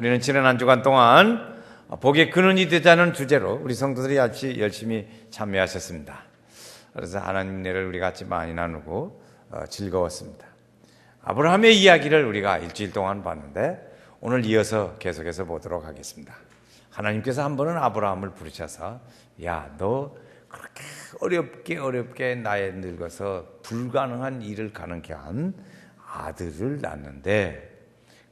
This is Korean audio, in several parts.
우리는 지난 한 주간 동안 복의 근원이 되자는 주제로 우리 성도들이 같이 열심히 참여하셨습니다. 그래서 하나님 은혜를 우리 같이 많이 나누고 어, 즐거웠습니다. 아브라함의 이야기를 우리가 일주일 동안 봤는데 오늘 이어서 계속해서 보도록 하겠습니다. 하나님께서 한 번은 아브라함을 부르셔서 야 너 그렇게 어렵게 어렵게 나이 늙어서 불가능한 일을 가능케 한 아들을 낳는데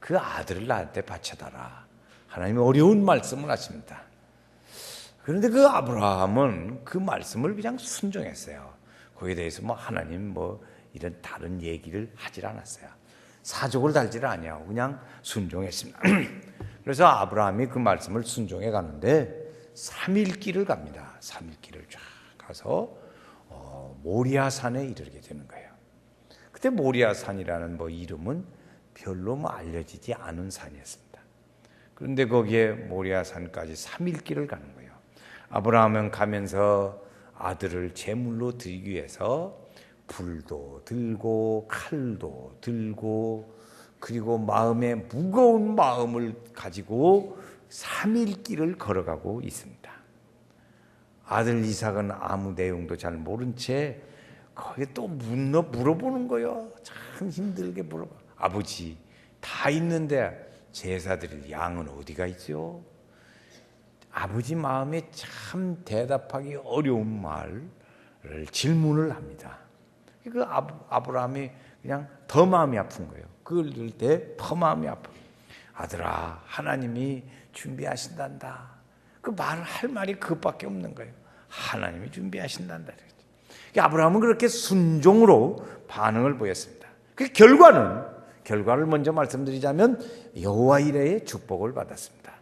그 아들을 나한테 바쳐달라. 하나님이 어려운 말씀을 하십니다. 그런데 그 아브라함은 그 말씀을 그냥 순종했어요. 거기에 대해서 뭐 하나님 뭐 이런 다른 얘기를 하질 않았어요. 사족을 달지를 아니하고 그냥 순종했습니다. 그래서 아브라함이 그 말씀을 순종해 가는데 3일 길을 갑니다. 3일 길을 쫙 가서 어, 모리아 산에 이르게 되는 거예요. 그때 모리아 산이라는 뭐 이름은 별로 뭐 알려지지 않은 산이었습니다. 그런데 거기에 모리아 산까지 3일 길을 가는 거예요. 아브라함은 가면서 아들을 제물로 드리기 위해서 불도 들고 칼도 들고 그리고 마음에 무거운 마음을 가지고 3일 길을 걸어가고 있습니다. 아들 이삭은 아무 내용도 잘 모른 채 거기에 또 물어, 물어보는 거예요. 참 힘들게 물어봐. 아버지, 다 있는데 제사 드릴 양은 어디가 있죠? 아버지 마음에 참 대답하기 어려운 말을 질문을 합니다. 그 아브라함이 그냥 더 마음이 아픈 거예요. 그걸 들을 때더 마음이 아파. 아들아, 하나님이 준비하신단다. 그 말을 할 말이 그것밖에 없는 거예요. 하나님이 준비하신단다. 아브라함은 그렇게 순종으로 반응을 보였습니다. 그 결과는 결과를 먼저 말씀드리자면 여호와 이레의 축복을 받았습니다.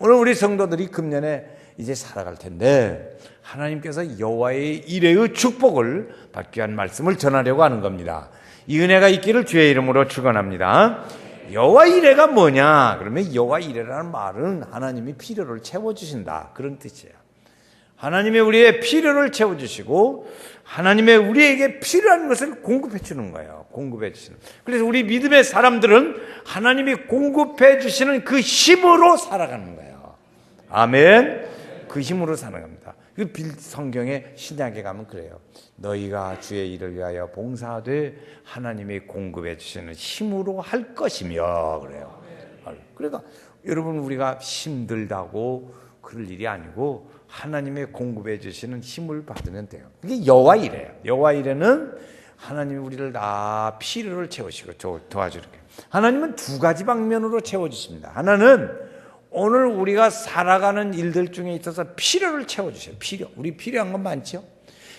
오늘 우리 성도들이 금년에 이제 살아갈 텐데 하나님께서 여호와의 이레의 축복을 받기 위한 말씀을 전하려고 하는 겁니다. 이 은혜가 있기를 주의 이름으로 축원합니다. 여호와 이레가 뭐냐? 그러면 여호와 이레라는 말은 하나님이 필요를 채워 주신다. 그런 뜻이에요. 하나님의 우리의 필요를 채워 주시고 하나님의 우리에게 필요한 것을 공급해 주는 거예요. 공급해 주시는. 그래서 우리 믿음의 사람들은 하나님이 공급해 주시는 그 힘으로 살아가는 거예요. 아멘. 그 힘으로 살아갑니다. 그 성경에 신약에 가면 그래요. 너희가 주의 일을 위하여 봉사하되 하나님이 공급해 주시는 힘으로 할 것이며 그래요. 그러니까 여러분 우리가 힘들다고 그럴 일이 아니고 하나님의 공급해 주시는 힘을 받으면 돼요. 이게 여호와 이래요. 여호와 이래는 하나님이 우리를 다 필요를 채우시고 도와주는 거예요. 하나님은 두 가지 방면으로 채워 주십니다. 하나는 오늘 우리가 살아가는 일들 중에 있어서 필요를 채워 주셔요. 필요. 우리 필요한 건 많죠?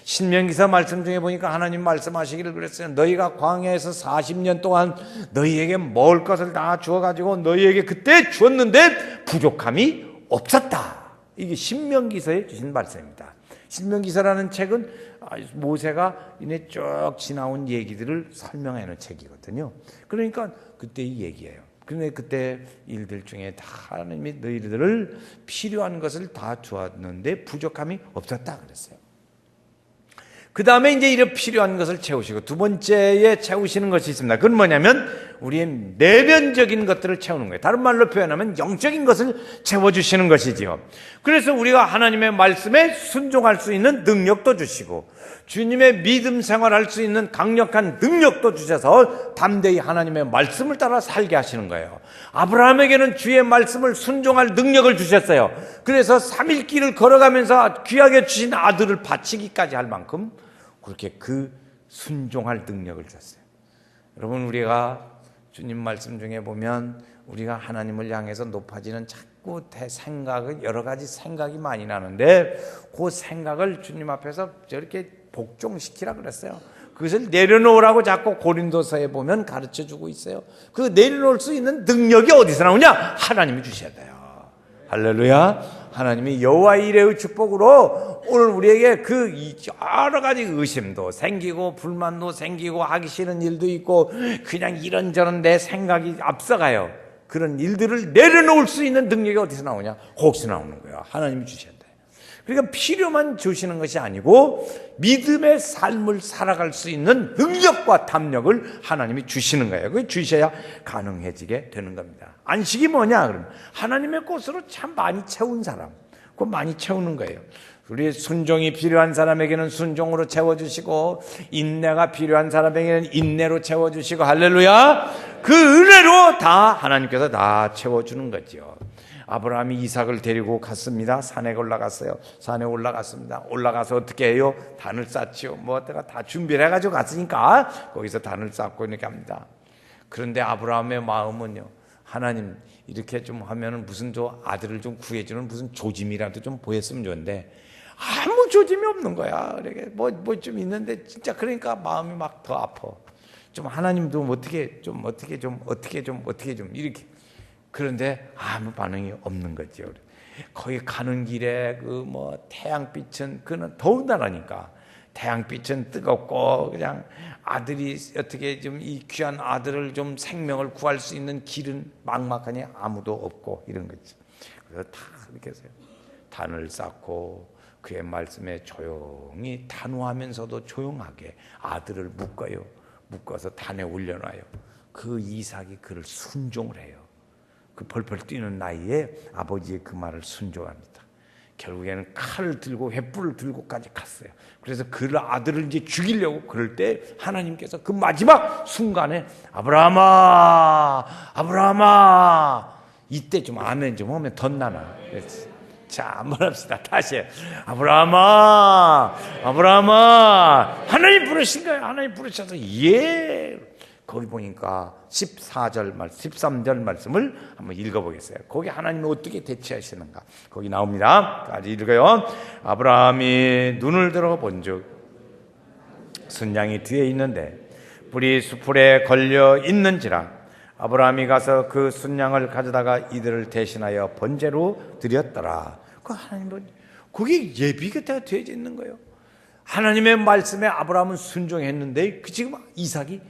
신명기사 말씀 중에 보니까 하나님 말씀하시기를 그랬어요. 너희가 광야에서 40년 동안 너희에게 먹을 것을 다 주어가지고 너희에게 그때 주었는데 부족함이 없었다. 이게 신명기서에 주신 말씀입니다. 신명기서라는 책은 모세가 이내 쭉 지나온 얘기들을 설명하는 책이거든요. 그러니까 그때 이 얘기예요. 그런데 그때 일들 중에 다 하나님이 너희들을 필요한 것을 다 주었는데 부족함이 없었다 그랬어요. 그 다음에 이제 이런 필요한 것을 채우시고 두 번째에 채우시는 것이 있습니다. 그건 뭐냐면 우리의 내면적인 것들을 채우는 거예요. 다른 말로 표현하면 영적인 것을 채워주시는 것이지요. 그래서 우리가 하나님의 말씀에 순종할 수 있는 능력도 주시고 주님의 믿음 생활할 수 있는 강력한 능력도 주셔서 담대히 하나님의 말씀을 따라 살게 하시는 거예요. 아브라함에게는 주의 말씀을 순종할 능력을 주셨어요. 그래서 3일 길을 걸어가면서 귀하게 주신 아들을 바치기까지 할 만큼 그렇게 그 순종할 능력을 줬어요. 여러분 우리가 주님 말씀 중에 보면 우리가 하나님을 향해서 높아지는 자꾸 생각을 여러 가지 생각이 많이 나는데 그 생각을 주님 앞에서 저렇게 복종시키라 그랬어요. 그것을 내려놓으라고 자꾸 고린도서에 보면 가르쳐 주고 있어요. 그 내려놓을 수 있는 능력이 어디서 나오냐? 하나님이 주셔야 돼요. 할렐루야. 하나님이 여호와 이레의 축복으로 오늘 우리에게 그 여러 가지 의심도 생기고 불만도 생기고 하기 싫은 일도 있고 그냥 이런저런 내 생각이 앞서가요. 그런 일들을 내려놓을 수 있는 능력이 어디서 나오냐? 거기서 나오는 거예요. 하나님이 돼. 그러니까 필요만 주시는 것이 아니고 믿음의 삶을 살아갈 수 있는 능력과 담력을 하나님이 주시는 거예요. 그 주셔야 가능해지게 되는 겁니다. 안식이 뭐냐? 그러면 하나님의 꽃으로 참 많이 채운 사람, 그 많이 채우는 거예요. 우리 순종이 필요한 사람에게는 순종으로 채워주시고 인내가 필요한 사람에게는 인내로 채워주시고 할렐루야 그 은혜로 다 하나님께서 다 채워주는 거죠 아브라함이 이삭을 데리고 갔습니다. 산에 올라갔어요. 산에 올라갔습니다. 올라가서 어떻게 해요? 단을 쌓지요. 뭐 어때가 다 준비를 해가지고 갔으니까 거기서 단을 쌓고 이렇게 합니다. 그런데 아브라함의 마음은요 하나님 이렇게 좀 하면은 무슨 저 아들을 좀 구해주는 무슨 조짐이라도 좀 보였으면 좋은데 아무 조짐이 없는 거야. 그러게 뭐 뭐 좀 있는데 진짜 그러니까 마음이 막 더 아파. 좀 하나님도 어떻게 좀 어떻게 좀 어떻게 좀 어떻게 좀 이렇게 그런데 아무 반응이 없는 거죠. 거기 가는 길에 그 뭐 태양빛은 그는 더운 나라니까 태양빛은 뜨겁고 그냥 아들이 어떻게 좀 이 귀한 아들을 좀 생명을 구할 수 있는 길은 막막하니 아무도 없고 이런 거지. 그래서 다 이렇게 해서 단을 쌓고 그의 말씀에 조용히 단호하면서도 조용하게 아들을 묶어요. 묶어서 단에 올려놔요. 그 이삭이 그를 순종을 해요. 그 벌벌 뛰는 나이에 아버지의 그 말을 순종합니다. 결국에는 칼을 들고 횃불을 들고까지 갔어요. 그래서 그 아들을 이제 죽이려고 그럴 때 하나님께서 그 마지막 순간에 아브라함아, 아브라함아 이때 좀 아멘 좀 하면 덧나나. 그랬지. 자, 한번 합시다. 다시. 아브라함아, 아브라함아. 하나님 부르신 거예요. 하나님 부르셔서, 예. 거기 보니까 14절 말씀, 13절 말씀을 한번 읽어보겠어요. 거기 하나님이 어떻게 대처하시는가. 거기 나옵니다. 까지 읽어요. 아브라함이 눈을 들어 본 즉, 순양이 뒤에 있는데, 불이 수풀에 걸려 있는지라, 아브라함이 가서 그 순양을 가져다가 이들을 대신하여 번제로 드렸더라. 그 하나님도 그게 예비가 다 되어져 있는 거예요. 하나님의 말씀에 아브라함은 순종했는데 그 지금 이삭이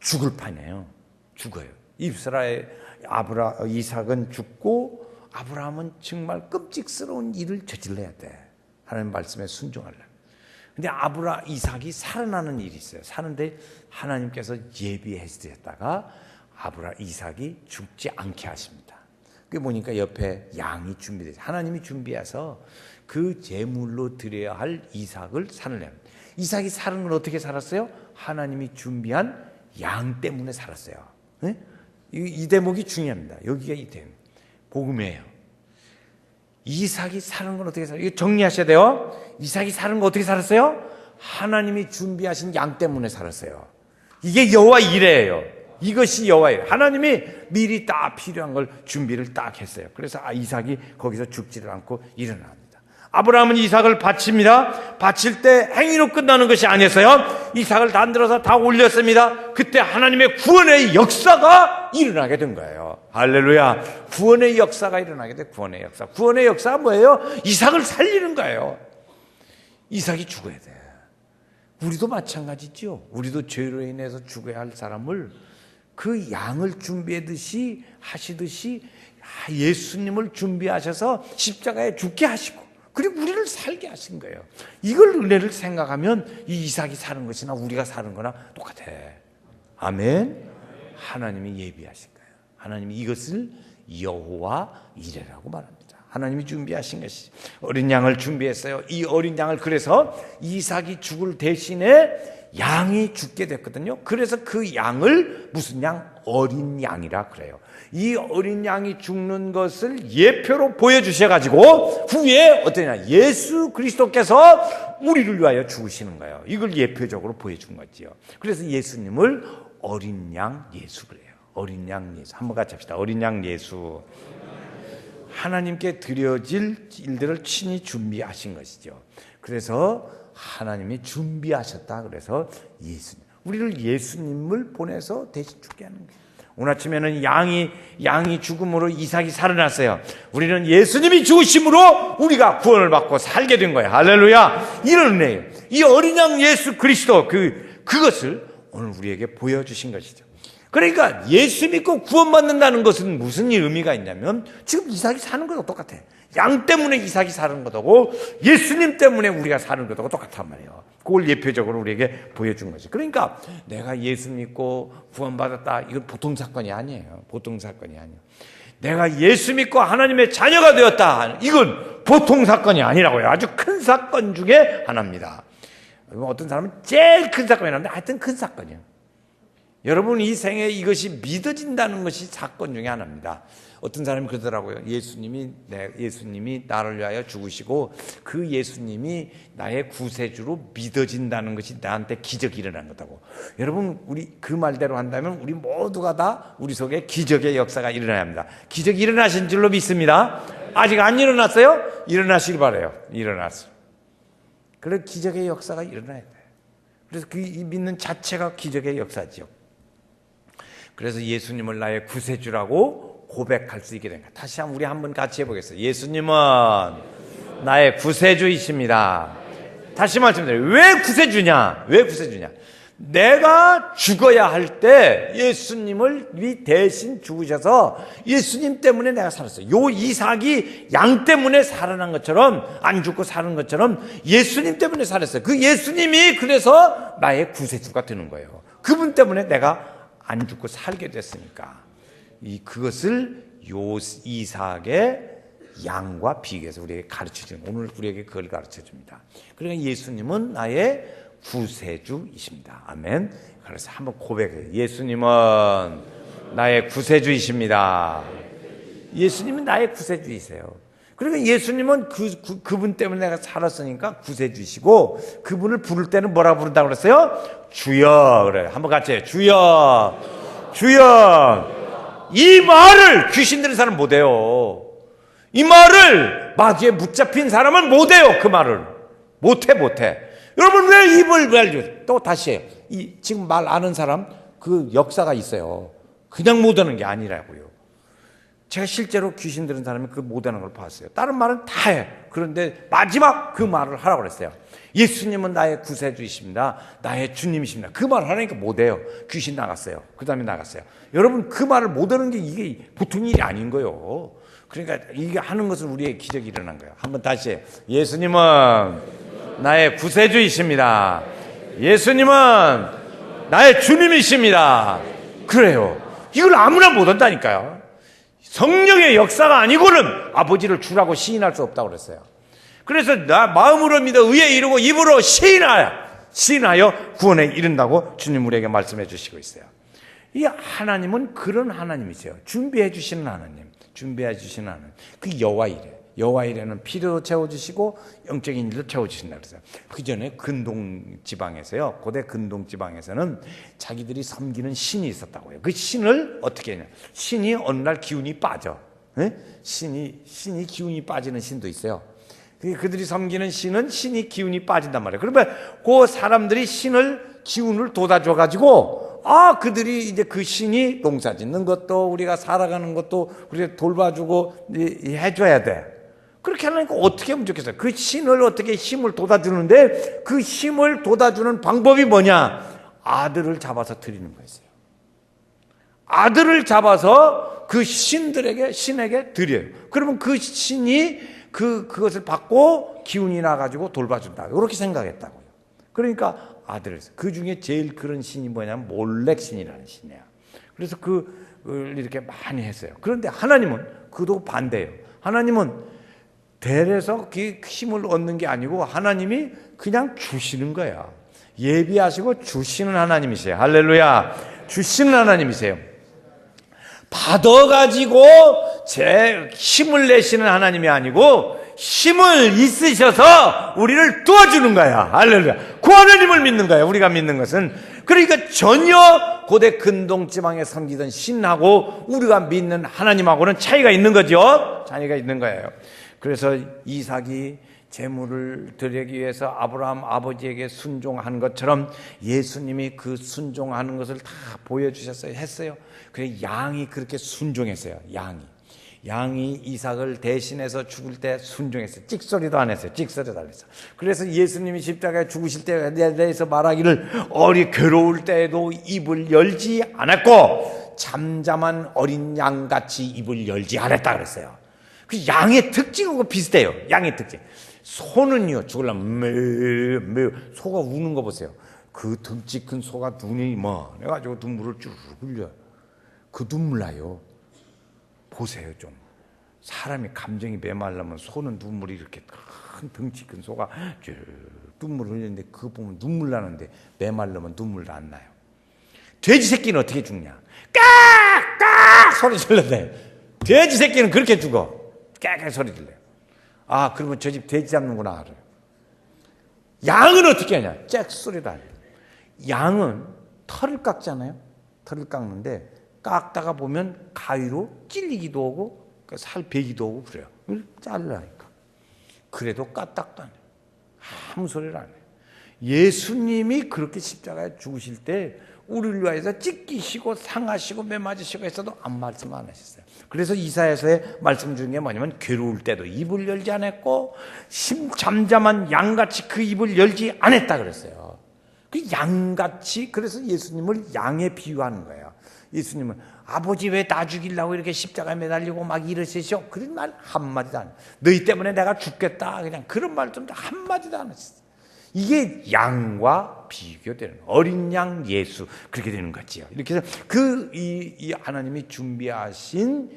죽을 판이에요. 죽어요. 이스라엘 아브라 이삭은 죽고 아브라함은 정말 끔찍스러운 일을 저질러야 돼. 하나님 말씀에 순종하려면. 근데 아브라 이삭이 살아나는 일이 있어요. 사는데 하나님께서 예비해 주셨다가 아브라 이삭이 죽지 않게 하십니다. 그 보니까 옆에 양이 준비돼 하나님이 준비해서 그 제물로 드려야 할 이삭을 살으려 이삭이 사는 건 어떻게 살았어요? 하나님이 준비한 양 때문에 살았어요. 네? 이, 이, 대목이 중요합니다. 여기가 이 대목. 복음이에요. 이삭이 사는 건 어떻게 살아요? 이거 정리하셔야 돼요. 이삭이 사는 건 어떻게 살았어요? 하나님이 준비하신 양 때문에 살았어요. 이게 여호와 이래예요. 이것이 여호와예요. 하나님이 미리 딱 필요한 걸 준비를 딱 했어요. 그래서 아, 이삭이 거기서 죽지를 않고 일어납니다. 아브라함은 이삭을 바칩니다. 바칠 때 행위로 끝나는 것이 아니었어요. 이삭을 단들어서 다 올렸습니다. 그때 하나님의 구원의 역사가 일어나게 된 거예요. 할렐루야. 구원의 역사가 일어나게 돼. 구원의 역사. 구원의 역사가 뭐예요? 이삭을 살리는 거예요. 이삭이 죽어야 돼. 우리도 마찬가지죠. 우리도 죄로 인해서 죽어야 할 사람을 그 양을 준비하듯이 하시듯이 예수님을 준비하셔서 십자가에 죽게 하시고 그리고 우리를 살게 하신 거예요. 이걸 은혜를 생각하면 이 이삭이 사는 것이나 우리가 사는 거나 똑같아. 아멘. 하나님이 예비하신 거예요. 하나님이 이것을 여호와 이래라고 말합니다. 하나님이 준비하신 것이 어린 양을 준비했어요. 이 어린 양을 그래서 이삭이 죽을 대신에 양이 죽게 됐거든요. 그래서 그 양을 무슨 양? 어린 양이라 그래요. 이 어린 양이 죽는 것을 예표로 보여주셔가지고 후에 어떠냐? 예수 그리스도께서 우리를 위하여 죽으시는 거예요. 이걸 예표적으로 보여준 거지요. 그래서 예수님을 어린 양 예수 그래요. 어린 양 예수. 한번 같이 합시다. 어린 양 예수. 하나님께 드려질 일들을 친히 준비하신 것이죠. 그래서 하나님이 준비하셨다. 그래서 예수님. 우리를 예수님을 보내서 대신 죽게 하는 거예요. 오늘 아침에는 양이 양이 죽음으로 이삭이 살아났어요. 우리는 예수님이 죽으심으로 우리가 구원을 받고 살게 된 거예요. 할렐루야. 이런 은혜예요. 이 어린 양 예수 그리스도 그 그것을 오늘 우리에게 보여 주신 것이죠. 그러니까 예수 믿고 구원받는다는 것은 무슨 의미가 있냐면 지금 이삭이 사는 거랑 똑같아. 양 때문에 이삭이 사는 것하고 예수님 때문에 우리가 사는 것하고 똑같단 말이에요. 그걸 예표적으로 우리에게 보여준 거지. 그러니까 내가 예수 믿고 구원받았다. 이건 보통 사건이 아니에요. 보통 사건이 아니에요. 내가 예수 믿고 하나님의 자녀가 되었다. 이건 보통 사건이 아니라고요. 아주 큰 사건 중에 하나입니다. 어떤 사람은 제일 큰 사건이라는데 하여튼 큰 사건이에요. 여러분 이 생에 이것이 믿어진다는 것이 사건 중에 하나입니다. 어떤 사람이 그러더라고요. 예수님이 내 예수님이 나를 위하여 죽으시고 그 예수님이 나의 구세주로 믿어진다는 것이 나한테 기적이 일어난 거다고. 여러분 우리 그 말대로 한다면 우리 모두가 다 우리 속에 기적의 역사가 일어나야 합니다. 기적이 일어나신 줄로 믿습니다. 아직 안 일어났어요? 일어나시길 바래요. 일어났어요. 그래 기적의 역사가 일어나야 돼. 그래서 그 믿는 자체가 기적의 역사죠. 그래서 예수님을 나의 구세주라고 고백할 수 있게 된다. 다시 한번 우리 한번 같이 해보겠습니다. 예수님은 나의 구세주이십니다. 다시 말씀드려요. 왜 구세주냐? 왜 구세주냐? 내가 죽어야 할 때 예수님을 대신 죽으셔서 예수님 때문에 내가 살았어요. 요 이삭이 양 때문에 살아난 것처럼 안 죽고 사는 것처럼 예수님 때문에 살았어요. 그 예수님이 그래서 나의 구세주가 되는 거예요. 그분 때문에 내가 안 죽고 살게 됐으니까. 이 그것을 요 이삭의 양과 비교해서 우리에게 가르쳐 주는 오늘 우리에게 그걸 가르쳐 줍니다. 그러니까 예수님은 나의 구세주이십니다. 아멘. 그래서 한번 고백해요. 예수님은 나의 구세주이십니다. 예수님은 나의 구세주이세요. 그러니까 예수님은 그, 그, 그 분 때문에 내가 살았으니까 구세주시고 그분을 부를 때는 뭐라 부른다고 그랬어요? 주여. 그래. 한번 같이 해요. 주여. 주여. 이 말을 귀신 들은 사람 못해요. 이 말을 마귀에 붙잡힌 사람은 못해요. 그 말을 못해 못해. 여러분 왜 입을 말려? 또 다시 해요. 이 지금 말 아는 사람 그 역사가 있어요. 그냥 못하는 게 아니라고요. 제가 실제로 귀신 들은 사람이 그 못하는 걸 봤어요. 다른 말은 다 해. 그런데 마지막 그 말을 하라고 그랬어요. 예수님은 나의 구세주이십니다. 나의 주님이십니다. 그 말을 하니까 못해요. 귀신 나갔어요. 그 다음에 나갔어요. 여러분 그 말을 못하는 게 이게 보통 일이 아닌 거예요. 그러니까 이게 하는 것은 우리의 기적이 일어난 거예요. 한번 다시 해. 예수님은 나의 구세주이십니다. 예수님은 나의 주님이십니다. 그래요. 이걸 아무나 못한다니까요. 성령의 역사가 아니고는 아버지를 주라고 시인할 수 없다고 그랬어요. 그래서 나 마음으로 믿어 의에 이르고 입으로 시인하여 시인하여 구원에 이른다고 주님 우리에게 말씀해 주시고 있어요. 이 하나님은 그런 하나님이세요. 준비해 주시는 하나님, 준비해 주시는 하나님. 그 여호와 이래. 여호와 이래는 피도 채워 주시고 영적인 일도 채워 주신다 그랬어요. 그 전에 근동 지방에서요. 고대 근동 지방에서는 자기들이 섬기는 신이 있었다고요. 그 신을 어떻게 했냐? 신이 어느 날 기운이 빠져. 네? 신이 신이 기운이 빠지는 신도 있어요. 그들이 섬기는 신은 신이 기운이 빠진단 말이에요. 그러면 그 사람들이 신을 기운을 돋아줘 가지고 아 그들이 이제 그 신이 농사 짓는 것도 우리가 살아가는 것도 우리가 돌봐주고 해줘야 돼. 그렇게 하려니까 어떻게 하면 좋겠어요? 그 신을 어떻게 힘을 돋아주는데 그 힘을 돋아주는 방법이 뭐냐? 아들을 잡아서 드리는 거였어요. 아들을 잡아서 그 신들에게 신에게 드려요. 그러면 그 신이 그, 그것을 받고 기운이 나가지고 돌봐준다. 이렇게 생각했다고요. 그러니까 아들을, 그 중에 제일 그런 신이 뭐냐면 몰렉신이라는 신이야. 그래서 그걸 이렇게 많이 했어요. 그런데 하나님은 그도 반대예요. 하나님은 그 힘을 얻는 게 아니고 하나님이 그냥 주시는 거야. 예비하시고 주시는 하나님이세요. 할렐루야. 주시는 하나님이세요. 받아가지고 제 힘을 내시는 하나님이 아니고 힘을 있으셔서 우리를 도와주는 거야. 할렐루야. 그 하나님을 믿는 거야. 우리가 믿는 것은. 그러니까 전혀 고대 근동 지방에 섬기던 신하고 우리가 믿는 하나님하고는 차이가 있는 거죠. 차이가 있는 거예요. 그래서 이삭이 재물을 드리기 위해서 아브라함 아버지에게 순종한 것처럼 예수님이 그 순종하는 것을 다 보여주셨어요. 했어요. 그래 양이 그렇게 순종했어요. 양이. 양이 이삭을 대신해서 죽을 때 순종했어요. 찍소리도 안 했어요. 찍소리도 안 했어요. 그래서 예수님이 십자가에 죽으실 때에 대해서 말하기를 어리 괴로울 때에도 입을 열지 않았고 잠잠한 어린 양같이 입을 열지 않았다 그랬어요. 그 양의 특징하고 비슷해요. 양의 특징. 소는요 죽으려면 매우 매우 소가 우는 거 보세요. 그 등치 큰 소가 눈이 뭐 해가지고 눈물을 쭉 흘려. 그 눈물 나요. 보세요 좀. 사람이 감정이 메말라면 소는 눈물이 이렇게 큰 등치 큰 소가 쭉 눈물 흘리는데 그거 보면 눈물 나는데 메말르면 눈물도 안 나요. 돼지 새끼는 어떻게 죽냐? 깍 깍 소리 질러대. 돼지 새끼는 그렇게 죽어. 깨깨 소리 질러. 아 그러면 저 집 돼지 잡는구나. 양은 어떻게 하냐? 잭 소리도 안 해요. 양은 털을 깎잖아요. 털을 깎는데 깎다가 보면 가위로 찔리기도 하고 그살 베기도 하고 그래요. 잘라니까. 그래도 까딱도 안. 아무 소리를 안 해요. 예수님이 그렇게 십자가에 죽으실 때 우리를 위하여서 찢기시고 상하시고 매맞으시고 했어도 아무 말씀 안 하셨어요. 그래서 이사에서의 말씀 중에 뭐냐면 괴로울 때도 입을 열지 않았고 심 잠잠한 양같이 그 입을 열지 않았다 그랬어요. 그 양같이 그래서 예수님을 양에 비유하는 거예요. 예수님은 아버지 왜 나 죽이려고 이렇게 십자가에 매달리고 막 이러시죠? 그런 말 한마디도 안 해요. 너희 때문에 내가 죽겠다. 그냥 그런 말 좀 한마디도 안 했어요. 이게 양과 비교되는 어린 양 예수 그렇게 되는 거지요. 이렇게 해서 그이 이 하나님이 준비하신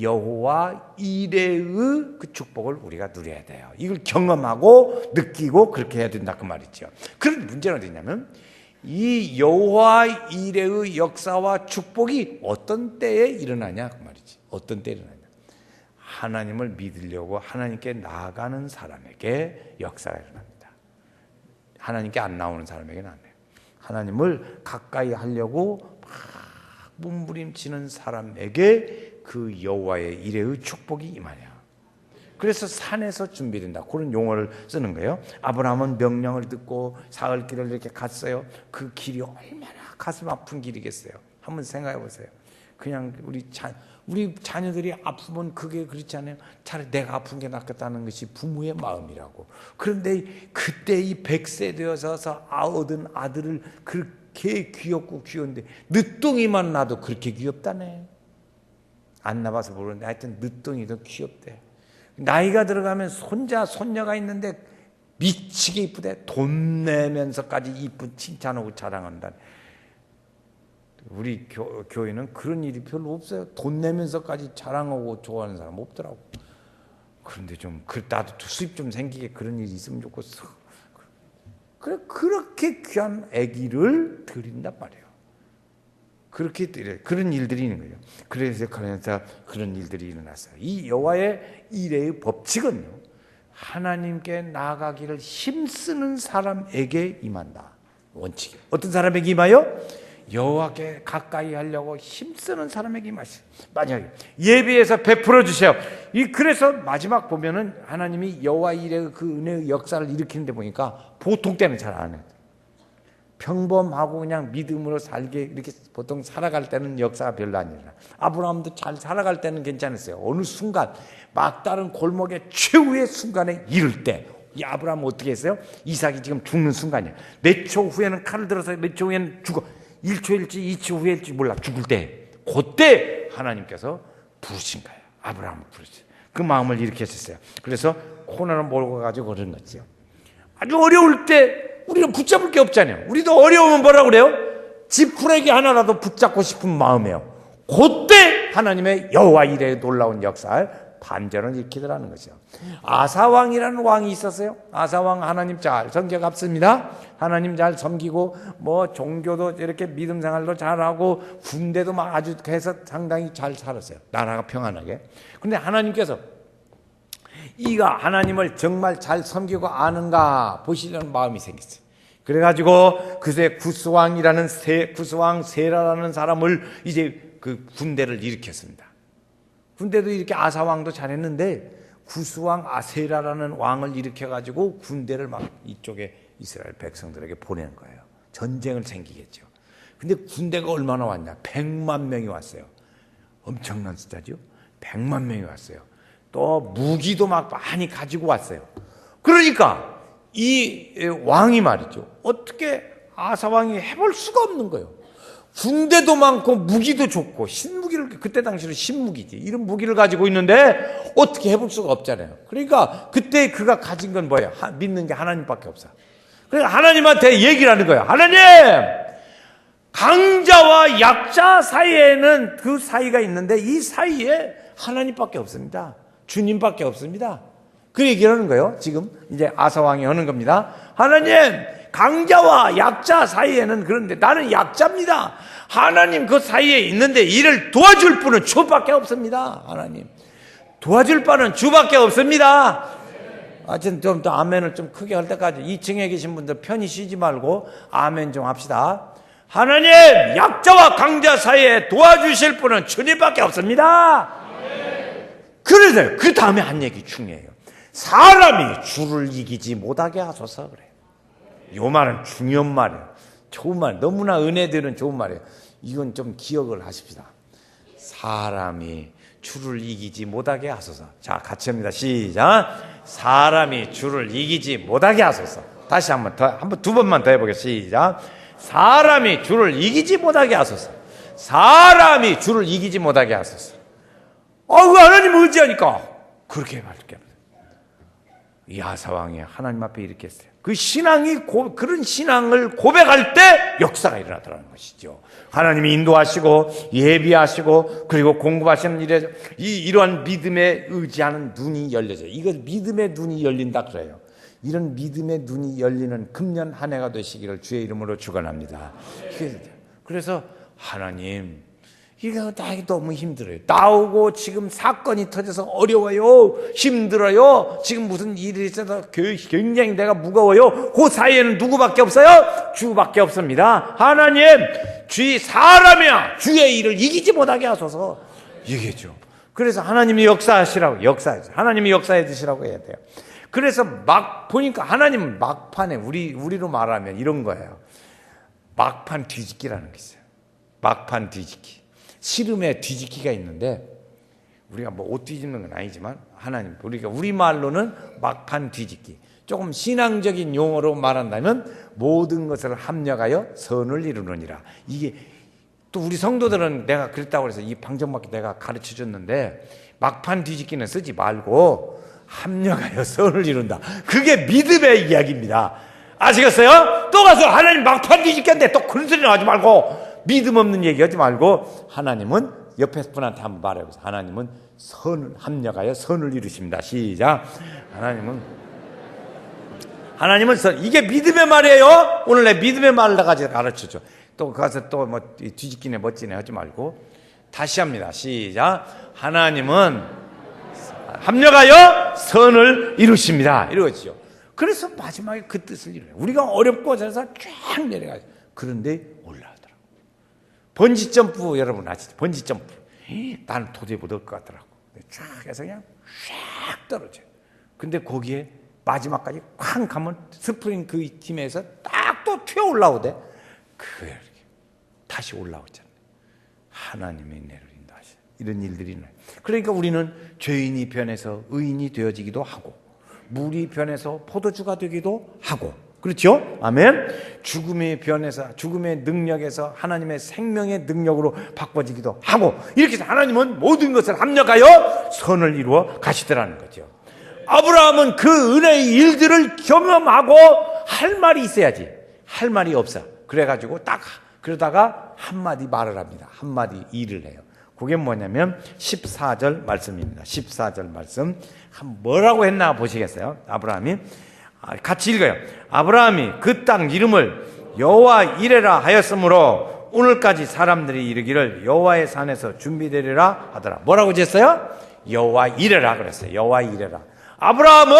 여호와 이레의 그 축복을 우리가 누려야 돼요. 이걸 경험하고 느끼고 그렇게 해야 된다 그 말이죠. 그런 문제는 어디냐면 이 여호와 이레의 역사와 축복이 어떤 때에 일어나냐 그 말이지. 어떤 때에 일어나냐. 하나님을 믿으려고 하나님께 나아가는 사람에게 역사가 일어납니다. 하나님께 안 나오는 사람에게는 안 돼요. 하나님을 가까이 하려고 막 몸부림치는 사람에게 그 여호와의 이레의 축복이 임하냐. 그래서 산에서 준비된다. 그런 용어를 쓰는 거예요. 아브라함은 명령을 듣고 사흘 길을 이렇게 갔어요. 그 길이 얼마나 가슴 아픈 길이겠어요. 한번 생각해 보세요. 그냥 우리 자, 우리 자녀들이 아프면 그게 그렇지 않아요? 차라리 내가 아픈 게 낫겠다는 것이 부모의 마음이라고. 그런데 그때 이 백세 되어서 얻은 아들을 그렇게 귀엽고 귀여운데 늦둥이만 나도 그렇게 귀엽다네. 안 나봐서 모르는데 하여튼 늦둥이도 귀엽대. 나이가 들어가면 손자, 손녀가 있는데 미치게 이쁘대. 돈 내면서까지 이쁜 칭찬하고 자랑한다. 우리 교, 교회는 그런 일이 별로 없어요. 돈 내면서까지 자랑하고 좋아하는 사람 없더라고. 그런데 좀, 그, 나도 수입 좀 생기게 그런 일이 있으면 좋겠어. 그래, 그렇게 귀한 아기를 드린단 말이에요. 그렇게 드려 그런 일들이 있는 거예요. 그래서 그래서 그런 일들이 일어났어요. 이 여호와의 일의 법칙은요. 하나님께 나아가기를 힘쓰는 사람에게 임한다. 원칙이. 어떤 사람에게 임하여? 여호와께 가까이 하려고 힘쓰는 사람에게 임하시. 만약에 예비해서 베풀어 주세요. 이 그래서 마지막 보면은 하나님이 여호와 일의 그 은혜의 역사를 일으키는데 보니까 보통 때는 잘 안 해요. 평범하고 그냥 믿음으로 살게 이렇게 보통 살아갈 때는 역사가 별로 안 일어나. 아브라함도 잘 살아갈 때는 괜찮았어요. 어느 순간 막다른 골목의 최후의 순간에 이를 때, 이 아브라함 어떻게 했어요? 이삭이 지금 죽는 순간이야. 몇 초 후에는 칼을 들어서 몇 초 후에는 죽어. 1초일지 2초 후일지 몰라 죽을 때, 그때 하나님께서 부르신 거예요. 아브라함을 부르셨어요. 그 마음을 이렇게 했었어요. 그래서 코너를 몰고 가지고 그런 거죠. 아주 어려울 때 우리는 붙잡을 게 없잖아요. 우리도 어려우면 뭐라 그래요? 지푸레기 하나라도 붙잡고 싶은 마음이에요. 그때 하나님의 여호와 일의 놀라운 역사를 반전을 일으키더라는 거죠. 아사왕이라는 왕이 있었어요. 아사왕 하나님 잘 섬겨갑습니다. 하나님 잘 섬기고 뭐 종교도 이렇게 믿음 생활도 잘하고 군대도 막 아주 해서 상당히 잘 살았어요. 나라가 평안하게. 근데 하나님께서 이가 하나님을 정말 잘 섬기고 아는가 보시려는 마음이 생겼어요. 그래가지고 그새 구스왕이라는 세, 구스왕 세라라는 사람을 이제 그 군대를 일으켰습니다. 군대도 이렇게 아사왕도 잘했는데 구스왕 아세라라는 왕을 일으켜가지고 군대를 막 이쪽에 이스라엘 백성들에게 보내는 거예요. 전쟁을 생기겠죠. 근데 군대가 얼마나 왔냐? 100만 명이 왔어요. 엄청난 숫자죠. 100만 명이 왔어요. 또 무기도 막 많이 가지고 왔어요. 그러니까 이 왕이 말이죠. 어떻게 아사 왕이 해볼 수가 없는 거예요. 군대도 많고 무기도 좋고 신무기를 그때 당시로 신무기지 이런 무기를 가지고 있는데 어떻게 해볼 수가 없잖아요. 그러니까 그때 그가 가진 건 뭐예요? 하, 믿는 게 하나님밖에 없어. 그러니까 하나님한테 얘기를 하는 거예요. 하나님 강자와 약자 사이에는 그 사이가 있는데 이 사이에 하나님밖에 없습니다. 주님밖에 없습니다. 그 얘기를 하는 거예요. 지금 이제 아사왕이 하는 겁니다. 하나님, 강자와 약자 사이에는 그런데 나는 약자입니다. 하나님 그 사이에 있는데 이를 도와줄 분은 주밖에 없습니다. 하나님. 도와줄 바는 주밖에 없습니다. 하여튼 좀더 아멘을 좀 크게 할 때까지 2층에 계신 분들 편히 쉬지 말고 아멘 좀 합시다. 하나님, 약자와 강자 사이에 도와주실 분은 주님밖에 없습니다. 그래서 그 다음에 한 얘기 중요해요. 사람이 주를 이기지 못하게 하소서 그래. 요 말은 중요한 말이에요. 좋은 말, 너무나 은혜 되는 좋은 말이에요. 이건 좀 기억을 하십시다. 사람이 주를 이기지 못하게 하소서. 자, 같이 합니다. 시작. 사람이 주를 이기지 못하게 하소서. 다시 한번 더, 한번 두 번만 더 해보겠습니다. 시작. 사람이 주를 이기지 못하게 하소서. 사람이 주를 이기지 못하게 하소서. 어, 그 하나님 의지하니까 그렇게 말할게. 이 아사왕이 하나님 앞에 이렇게 했어요. 그 신앙이 고, 그런 신앙을 고백할 때 역사가 일어나더라는 것이죠. 하나님이 인도하시고 예비하시고 그리고 공급하시는 일에 이 이러한 믿음에 의지하는 눈이 열려져요. 이거 믿음의 눈이 열린다 그래요. 이런 믿음의 눈이 열리는 금년 한 해가 되시기를 주의 이름으로 축원합니다. 그래서 하나님 이거 다 너무 힘들어요. 나오고 지금 사건이 터져서 어려워요. 힘들어요. 지금 무슨 일이 있어서 굉장히 내가 무거워요. 그 사이에는 누구밖에 없어요? 주밖에 없습니다. 하나님, 주의 사람이야. 주의 일을 이기지 못하게 하소서. 얘기죠. 그래서 하나님이 역사하시라고, 역사, 하나님이 역사해 주시라고 해야 돼요. 그래서 막 보니까 하나님은 막판에 우리 우리로 말하면 이런 거예요. 막판 뒤집기라는 게 있어요. 막판 뒤집기. 씨름의 뒤집기가 있는데 우리가 뭐 옷 뒤집는 건 아니지만 하나님 우리가 우리 말로는 막판 뒤집기. 조금 신앙적인 용어로 말한다면 모든 것을 합력하여 선을 이루느니라. 이게 또 우리 성도들은 내가 그랬다고 해서 이 방정밖에 내가 가르쳐 줬는데 막판 뒤집기는 쓰지 말고 합력하여 선을 이룬다. 그게 믿음의 이야기입니다. 아시겠어요? 또 가서 하나님 막판 뒤집겠는데 또 그런 소리 하지 말고 믿음 없는 얘기 하지 말고 하나님은 옆에 분한테 한번 말해보세요. 하나님은 선을 합력하여 선을 이루십니다. 시작. 하나님은 하나님은 선 이게 믿음의 말이에요. 오늘 내 믿음의 말을 가지고 가르쳐줘. 또 가서 또 뭐 뒤집기네 멋지네 하지 말고 다시 합니다. 시작. 하나님은 합력하여 선을 이루십니다. 이러지요. 그래서 마지막에 그 뜻을 이루요. 우리가 어렵고 저래서 쫙 내려가죠. 그런데 올라가더라고. 번지 점프 여러분 아시죠? 번지 점프. 나는 도저히 못할 것 같더라고. 쫙 해서 그냥 쫙 떨어져요. 근데 거기에 마지막까지 쾅 가면 스프링 그 팀에서 딱 또 튀어 올라오대. 그 다시 올라오잖아요. 하나님의 내를 인도하시 이런 일들이 나요. 그러니까 우리는 죄인이 변해서 의인이 되어지기도 하고 물이 변해서 포도주가 되기도 하고 그렇죠? 아멘. 죽음의 변해서 죽음의 능력에서 하나님의 생명의 능력으로 바꿔지기도 하고 이렇게 해서 하나님은 모든 것을 합력하여 선을 이루어 가시더라는 거죠. 아브라함은 그 은혜의 일들을 경험하고 할 말이 있어야지. 할 말이 없어. 그래 가지고 딱 그러다가 한마디 말을 합니다. 한마디 일을 해요. 그게 뭐냐면 14절 말씀입니다. 14절 말씀. 뭐라고 했나 보시겠어요? 아브라함이 아, 같이 읽어요. 아브라함이 그 땅 이름을 여호와 이레라 하였으므로 오늘까지 사람들이 이르기를 여호와의 산에서 준비되리라 하더라. 뭐라고 했어요? 여호와 이레라 그랬어요. 여호와 이레라. 아브라함은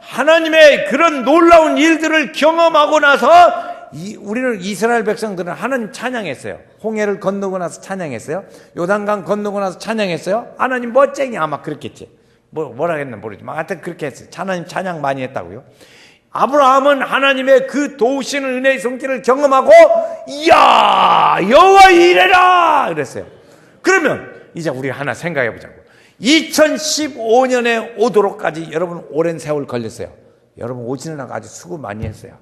하나님의 그런 놀라운 일들을 경험하고 나서 이, 우리는 이스라엘 백성들은 하나님 찬양했어요. 홍해를 건너고 나서 찬양했어요. 요단강 건너고 나서 찬양했어요. 하나님 멋쟁이 아마 그랬겠지. 뭐, 뭐라 했나 모르지만 하여튼 그렇게 했어요. 하나님 찬양 많이 했다고요. 아브라함은 하나님의 그 도우시는 은혜의 손길을 경험하고 이야 여호와 이래라 그랬어요. 그러면 이제 우리 하나 생각해 보자고. 2015년에 오도록까지 여러분 오랜 세월 걸렸어요. 여러분 오시느라고 아주 수고 많이 했어요.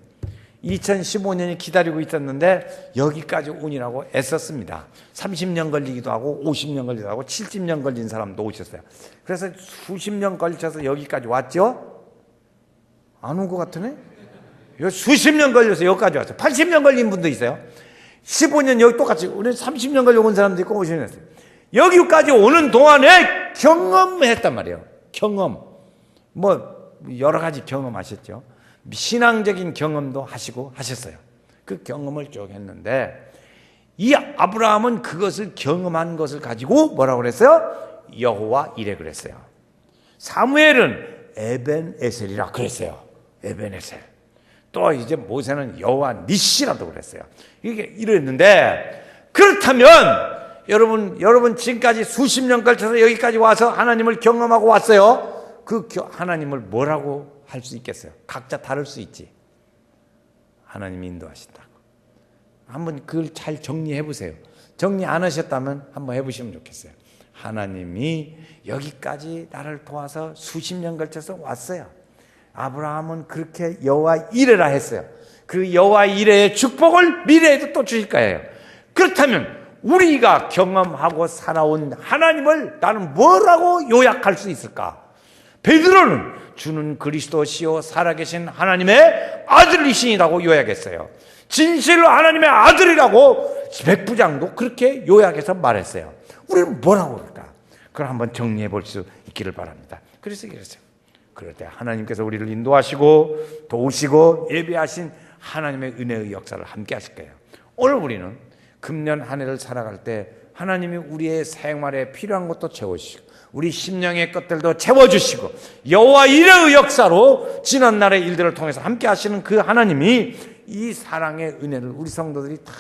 2015년이 기다리고 있었는데 여기까지 오니라고 애썼습니다. 30년 걸리기도 하고 50년 걸리기도 하고 70년 걸린 사람도 오셨어요. 그래서 수십 년 걸쳐서 여기까지 왔죠? 안 온 것 같으네? 요 수십 년 걸려서 여기까지 왔어요. 80년 걸린 분도 있어요. 15년 여기 똑같이 우리 30년 걸려 온 사람도 있고 50년 했어요. 여기까지 오는 동안에 경험했단 말이에요. 경험. 뭐 여러 가지 경험하셨죠. 신앙적인 경험도 하시고 하셨어요. 그 경험을 쭉 했는데 이 아브라함은 그것을 경험한 것을 가지고 뭐라고 그랬어요? 여호와 이래 그랬어요. 사무엘은 에벤에셀이라 그랬어요. 에벤에셀. 또 이제 모세는 여호와 니시라도 그랬어요. 이게 이랬는데 그렇다면 여러분 여러분 지금까지 수십 년 걸쳐서 여기까지 와서 하나님을 경험하고 왔어요. 그 겨- 하나님을 뭐라고 할 수 있겠어요? 각자 다를 수 있지. 하나님이 인도하신다고. 한번 그걸 잘 정리해 보세요. 정리 안 하셨다면 한번 해 보시면 좋겠어요. 하나님이 여기까지 나를 도와서 수십 년 걸쳐서 왔어요. 아브라함은 그렇게 여호와 이레라 했어요. 그 여호와 이레의 축복을 미래에도 또 주실 거예요. 그렇다면 우리가 경험하고 살아온 하나님을 나는 뭐라고 요약할 수 있을까? 베드로는 주는 그리스도시요 살아계신 하나님의 아들이신이라고 요약했어요. 진실로 하나님의 아들이라고 백부장도 그렇게 요약해서 말했어요. 우리는 뭐라고 그럴까? 그걸 한번 정리해 볼 수 있기를 바랍니다. 그래서 이랬어요. 그럴 때 하나님께서 우리를 인도하시고 도우시고 예배하신 하나님의 은혜의 역사를 함께 하실 거예요. 오늘 우리는 금년 한 해를 살아갈 때 하나님이 우리의 생활에 필요한 것도 채워주시고 우리 심령의 것들도 채워주시고 여호와 이레의 역사로 지난 날의 일들을 통해서 함께 하시는 그 하나님이 이 사랑의 은혜를 우리 성도들이 다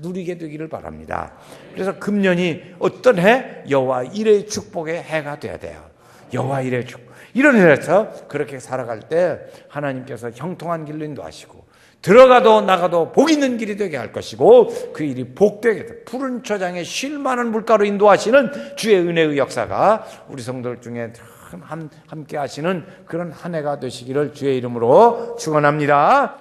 누리게 되기를 바랍니다. 그래서 금년이 어떤 해? 여호와 이레의 축복의 해가 돼야 돼요. 여호와 이레의 축복. 이런 해에서 그렇게 살아갈 때 하나님께서 형통한 길로 인도하시고 들어가도 나가도 복 있는 길이 되게 할 것이고 그 일이 복되게 돼. 푸른 초장에 쉴 만한 물가로 인도하시는 주의 은혜의 역사가 우리 성도들 중에 함께 하시는 그런 한 해가 되시기를 주의 이름으로 축원합니다.